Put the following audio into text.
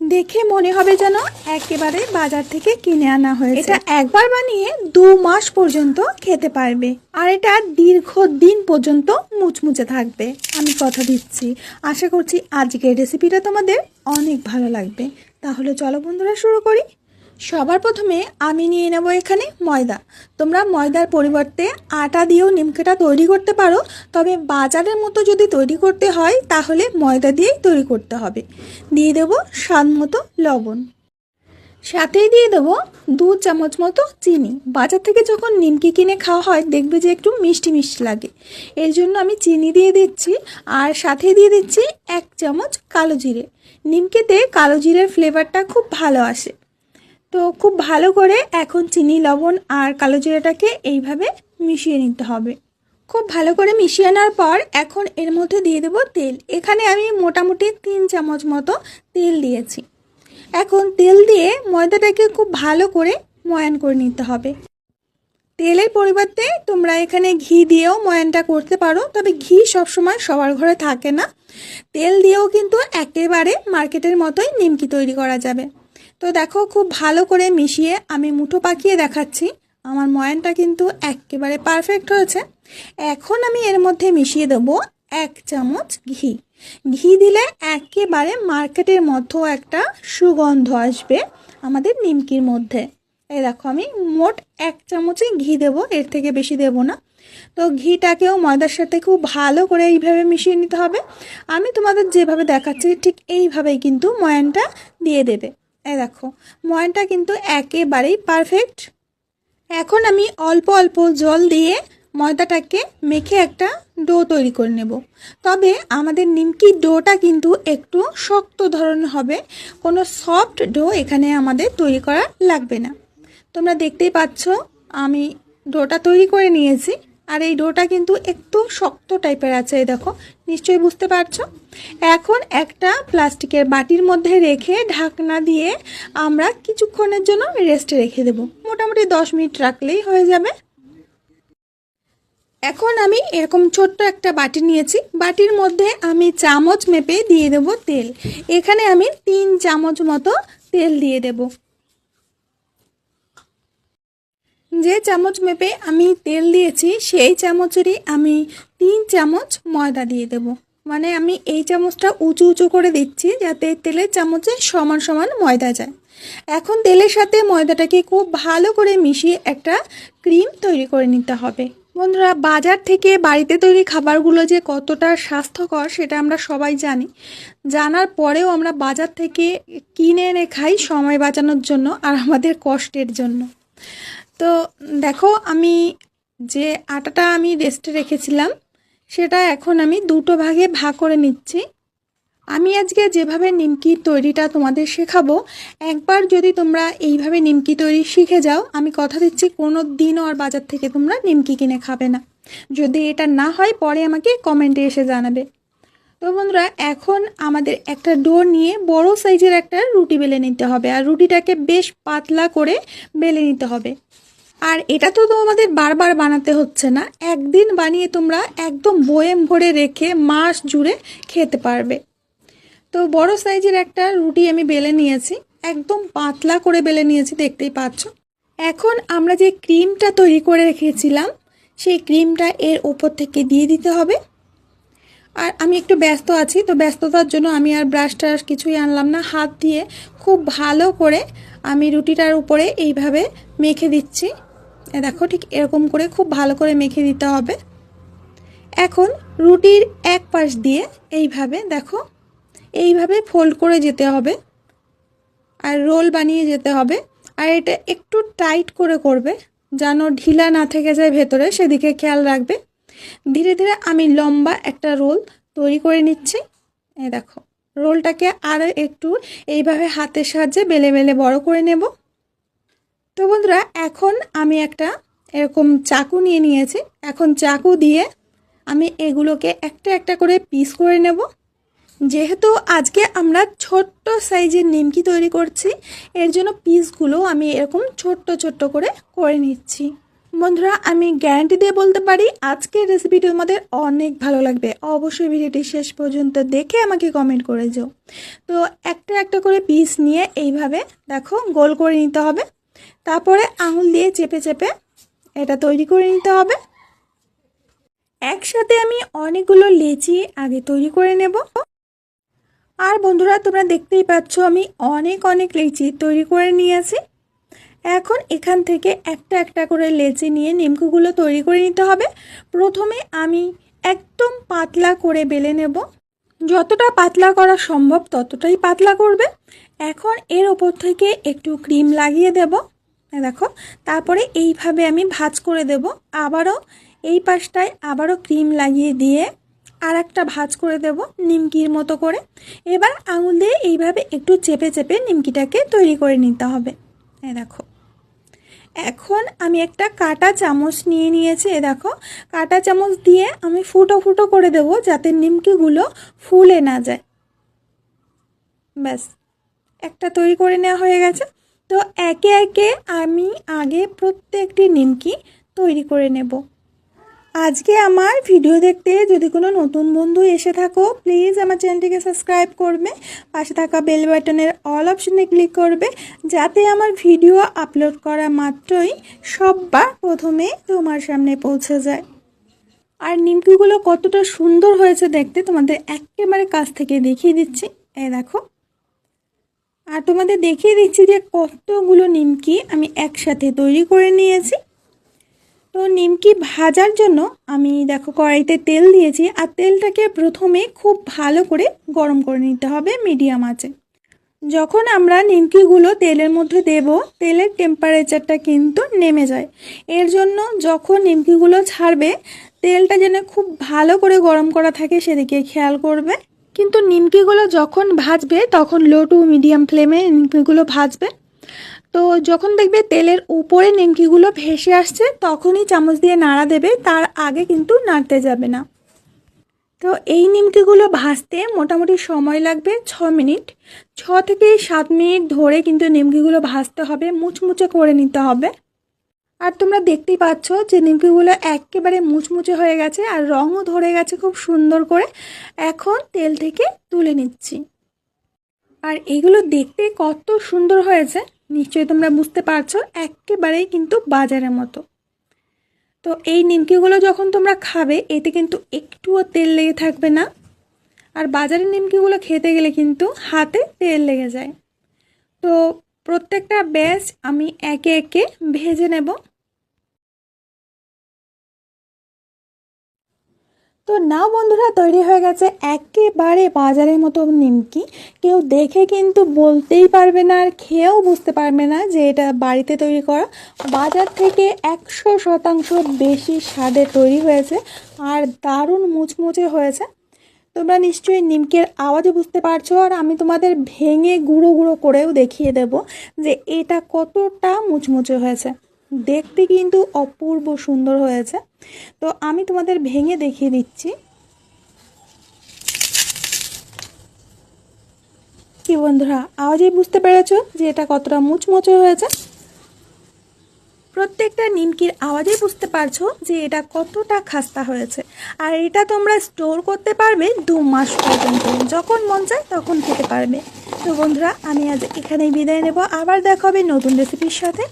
দেখে মনে হবে যেন একেবারে বাজার থেকে কিনে আনা হয়েছে। এটা একবার বানিয়ে দু মাস পর্যন্ত খেতে পারবে। আর এটা দীর্ঘ দিন পর্যন্ত মুচমুচে থাকবে। আমি কথা দিচ্ছি। আশা করছি আজকের রেসিপিটা তোমাদের অনেক ভালো লাগবে। তাহলে চলো বন্ধুরা শুরু করি। সবার প্রথমে আমি নিয়ে নেব এখানে ময়দা। তোমরা ময়দার পরিবর্তে আটা দিয়েও নিমকেটা তৈরি করতে পারো, তবে বাজারের মতো যদি তৈরি করতে হয়, তাহলে ময়দা দিয়েই তৈরি করতে হবে। দিয়ে দেবো স্বাদ মতো লবণ। সাথেই দিয়ে দেবো দু চামচ মতো চিনি। বাজার থেকে যখন নিমকি কিনে খাওয়া হয়, দেখবে যে একটু মিষ্টি মিষ্টি লাগে। এর জন্য আমি চিনি দিয়ে দিচ্ছি, আর সাথে দিয়ে দিচ্ছি এক চামচ কালো জিরে। নিমকিতে কালো জিরের ফ্লেভারটা খুব ভালো আসে। তো খুব ভালো করে এখন চিনি, লবণ আর কালো জিরাটাকে এইভাবে মিশিয়ে নিতে হবে। খুব ভালো করে মিশিয়ে আনার পর এখন এর মধ্যে দিয়ে দেবো তেল। এখানে আমি মোটামুটি তিন চামচ মতো তেল দিয়েছি। এখন তেল দিয়ে ময়দাটাকে খুব ভালো করে ময়ান করে নিতে হবে। তেলের পরিবর্তে তোমরা এখানে ঘি দিয়েও ময়ানটা করতে পারো, তবে ঘি সবসময় সবার ঘরে থাকে না। তেল দিয়েও কিন্তু একেবারে মার্কেটের মতোই নিমকি তৈরি করা যাবে। তো দেখো, খুব ভালো করে মিশিয়ে আমি মুঠো পাকিয়ে দেখাচ্ছি। আমার ময়ানটা কিন্তু একেবারে পারফেক্ট হয়েছে। এখন আমি এর মধ্যে মিশিয়ে দেবো এক চামচ ঘি। ঘি দিলে একেবারে মার্কেটের মতো একটা সুগন্ধ আসবে আমাদের নিমকির মধ্যে। এই দেখো, আমি মোট এক চামচে ঘি দেব, এর থেকে বেশি দেব না। তো ঘিটাকেও ময়দার সাথে খুব ভালো করে এইভাবে মিশিয়ে নিতে হবে। আমি তোমাদের যেভাবে দেখাচ্ছি, ঠিক এইভাবেই কিন্তু ময়ানটা দিয়ে দেবে। এই দেখো, ময়ানটা কিন্তু একেবারেই পারফেক্ট এখন আমি অল্প অল্প জল দিয়ে ময়দাটাকে মেখে একটা ডো তৈরি করে নেব। তবে আমাদের নিমকি ডোটা কিন্তু একটু শক্ত ধরনের হবে, কোনো সফট ডো এখানে আমাদের তৈরি করা লাগবে না। তোমরা দেখতেই পাচ্ছ, আমি ডোটা তৈরি করে নিয়েছি। আর এই ডোটা কিন্তু একটু শক্ত টাইপের আছে দেখো। নিশ্চয়ই বুঝতে পারছ? এখন একটা প্লাস্টিকের বাটির মধ্যে রেখে ঢাকনা দিয়ে আমরা কিছুক্ষণের জন্য রেস্টে রেখে দেব। মোটামুটি দশ মিনিট রাখলেই হয়ে যাবে। এখন আমি এরকম ছোট্ট একটা বাটি নিয়েছি। বাটির মধ্যে আমি চামচ মেপে দিয়ে দেব তেল। এখানে আমি তিন চামচ মতো তেল দিয়ে দেব। যে চামচ মেপে আমি তেল দিয়েছি, সেই চামচেরই আমি তিন চামচ ময়দা দিয়ে দেব। মানে আমি এই চামচটা উঁচু উঁচু করে দিচ্ছি যাতে তেলের চামচে সমান সমান ময়দা যায়। এখন তেলের সাথে ময়দাটাকে খুব ভালো করে মিশিয়ে একটা ক্রিম তৈরি করে নিতে হবে। বন্ধুরা, বাজার থেকে বাড়িতে তৈরি খাবারগুলো যে কতটা স্বাস্থ্যকর সেটা আমরা সবাই জানি। জানার পরেও আমরা বাজার থেকে কিনে এনে খাই সময় বাঁচানোর জন্য আর আমাদের কষ্টের জন্য। তো দেখো, আমি যে আটাটা আমি রেস্টে রেখেছিলাম, সেটা এখন আমি দুটো ভাগে ভাগ করে নিচ্ছি। আমি আজকে যেভাবে নিমকি তৈরিটা তোমাদের শেখাবো, একবার যদি তোমরা এইভাবে নিমকি তৈরি শিখে যাও, আমি কথা দিচ্ছি কোনো দিনও আর বাজার থেকে তোমরা নিমকি কিনে খাবে না। যদি এটা না হয়, পরে আমাকে কমেন্টে এসে জানাবে। তো বন্ধুরা, এখন আমাদের একটা ডোর নিয়ে বড় সাইজের একটা রুটি বেলে নিতে হবে, আর রুটিটাকে বেশ পাতলা করে বেলে নিতে হবে। আর এটা তো তোমাদের বারবার বানাতে হচ্ছে না। একদিন বানিয়ে তোমরা একদম বয়েম ভরে রেখে মাস জুড়ে খেতে পারবে। তো বড় সাইজের একটা রুটি আমি বেলে নিয়েছি। একদম পাতলা করে বেলে নিয়েছি, দেখতেই পাচ্ছ। এখন আমরা যে ক্রিমটা তৈরি করে রেখেছিলাম, সেই ক্রিমটা এর ওপর থেকে দিয়ে দিতে হবে। আর আমি একটু ব্যস্ত আছি, তো ব্যস্ততার জন্য আমি আর ব্রাশ ব্রাশটা কিছুই আনলাম না। হাত দিয়ে খুব ভালো করে আমি রুটিটার উপরে এইভাবে মেখে দিচ্ছি। দেখো ঠিক এরকম করে খুব ভালো করে মেখে দিতে হবে। এখন রুটির এক পাশ দিয়ে এইভাবে দেখো, এইভাবে ফোল্ড করে যেতে হবে আর রোল বানিয়ে যেতে হবে। আর এটা একটু টাইট করে করবে যেন ঢিলা না থেকে যায় ভেতরে, সেদিকে খেয়াল রাখবে। ধীরে ধীরে আমি লম্বা একটা রোল তৈরি করে নিচ্ছি। এই দেখো রোলটাকে আরও একটু এইভাবে হাতের সাহায্যে বেলে বেলে বড় করে নেব। তো বন্ধুরা, এখন আমি একটা এরকম চাকু নিয়ে নিয়েছি। এখন চাকু দিয়ে আমি এগুলোকে একটা একটা করে পিস করে নেব। যেহেতু আজকে আমরা ছোট্ট সাইজের নিমকি তৈরি করছি, এর জন্য পিসগুলো আমি এরকম ছোট্ট ছোট্ট করে করে নিচ্ছি। বন্ধুরা, আমি গ্যারান্টি দিয়ে বলতে পারি, আজকের রেসিপিটি তোমাদের অনেক ভালো লাগবে। অবশ্যই ভিডিওটি শেষ পর্যন্ত দেখে আমাকে কমেন্ট করে যাও। তো একটা একটা করে পিস নিয়ে এইভাবে দেখো, গোল করে নিতে হবে। তারপরে আঙুল দিয়ে চেপে চেপে এটা তৈরি করে নিতে হবে। একসাথে আমি অনেকগুলো লেচি আগে তৈরি করে নেব। আর বন্ধুরা, তোমরা দেখতেই পাচ্ছ আমি অনেক অনেক লেচি তৈরি করে নিয়েছি। এখন এখান থেকে একটা একটা করে লেচি নিয়ে নিমকুগুলো তৈরি করে নিতে হবে। প্রথমে আমি একদম পাতলা করে বেলে নেব। যতটা পাতলা করা সম্ভব ততটাই পাতলা করবে। এখন এর ওপর থেকে একটু ক্রিম লাগিয়ে দেব। দেখো, তারপরে এইভাবে আমি ভাজ করে দেব। আবারও এই পাশটায় আবারও ক্রিম লাগিয়ে দিয়ে আর একটা ভাজ করে দেব নিমকির মতো করে। এবার আঙুল দিয়ে এইভাবে একটু চেপে চেপে নিমকিটাকে তৈরি করে নিতে হবে। এই দেখো। এখন আমি একটা কাটা চামচ নিয়ে নিয়েছি, এ দেখো। কাটা চামচ দিয়ে আমি ফুটো ফুটো করে দেব যাতে নিমকিগুলো ফুলে না যায়। ব্যাস, একটা তৈরি করে নেওয়া হয়ে গেছে। তো একে একে আমি আগে প্রত্যেকটি নিমকি তৈরি করে নেব। আজকে আমার ভিডিও দেখতে যদি কোনো নতুন বন্ধু এসে থাকো প্লিজ আমার চ্যানেলটিকে সাবস্ক্রাইব করবে। পাশে থাকা বেল বাটনের অল অপশনে ক্লিক করবে, যাতে আমার ভিডিও আপলোড করা মাত্রই সববার প্রথমে তোমার সামনে পৌঁছে যায়। আর নিমকিগুলো কতটা সুন্দর হয়েছে দেখতে তোমাদের একেবারে কাছ থেকে দেখিয়ে দিচ্ছি। এই দেখো। আর তোমাদের দেখিয়ে দিচ্ছি যে কতগুলো নিমকি আমি একসাথে তৈরি করে নিয়েছি। তো নিমকি ভাজার জন্য আমি দেখো কড়াইতে তেল দিয়েছি আর তেলটাকে প্রথমে খুব ভালো করে গরম করে নিতে হবে মিডিয়াম আঁচে। যখন আমরা নিমকিগুলো তেলের মধ্যে দেব, তেলের টেম্পারেচারটা কিন্তু নেমে যায়। এর জন্য যখন নিমকিগুলো ছাড়বে, তেলটা যেন খুব ভালো করে গরম করা থাকে সেদিকে খেয়াল করবে। কিন্তু নিমকিগুলো যখন ভাজবে, তখন লো টু মিডিয়াম ফ্লেমে নিমকিগুলো ভাজবে। তো যখন দেখবে তেলের উপরে নিমকিগুলো ভেসে আসছে, তখনই চামচ দিয়ে নাড়া দেবে, তার আগে কিন্তু নাড়তে যাবে না। তো এই নিমকিগুলো ভাজতে মোটামুটি সময় লাগবে ছ মিনিট। ছ থেকে সাত মিনিট ধরে কিন্তু নিমকিগুলো ভাজতে হবে, মুচমুচে করে নিতে হবে। আর তোমরা দেখতেই পাচ্ছ যে নিমকিগুলো একেবারে মুচমুচে হয়ে গেছে, আর রঙও ধরে গেছে খুব সুন্দর করে। এখন তেল থেকে তুলে নিচ্ছি। আর এগুলো দেখতে কত সুন্দর হয়েছে। নিশ্চয়ই তোমরা বুঝতে পারছ, একেবারেই কিন্তু বাজারের মতো। তো এই নিমকিগুলো যখন তোমরা খাবে, এতে কিন্তু একটুও তেল লেগে থাকবে না। আর বাজারের নিমকিগুলো খেতে গেলে কিন্তু হাতে তেল লেগে যায়। তো প্রত্যেকটা ব্যাচ আমি একে একে ভেজে নেব। তো না বন্ধুরা, তৈরি হয়ে গেছে একেবারে বাজারের মতো নিমকি। কেউ দেখে কিন্তু বলতেই পারবে না আর খেয়েও বুঝতে পারবে না যে এটা বাড়িতে তৈরি করা। বাজার থেকে একশো শতাংশ বেশি স্বাদে তৈরি হয়েছে আর দারুণ মুচমুচে হয়েছে। তোমরা নিশ্চয়ই নিমকের আওয়াজে বুঝতে পারছ আর আমি তোমাদের ভেঙে গুঁড়ো গুঁড়ো করেও দেখিয়ে দেব যে এটা কতটা মুচমুচে হয়েছে। দেখতে কিন্তু অপূর্ব সুন্দর হয়েছে। তো আমি তোমাদের ভেঙে দেখিয়ে দিচ্ছি। কি বন্ধুরা, আওয়াজেই বুঝতে পেরেছ যে এটা কতটা মুচমুচে হয়েছে? প্রত্যেকটা নিমকির আওয়াজেই বুঝতে পারছ যে এটা কতটা খাস্তা হয়েছে। আর এটা তোমরা স্টোর করতে পারবে দু মাস পর্যন্ত। যখন মন চায় তখন খেতে পারবে। তো বন্ধুরা, আমি আজ এখানেই বিদায় নেব। আবার দেখা হবে নতুন রেসিপির সাথে।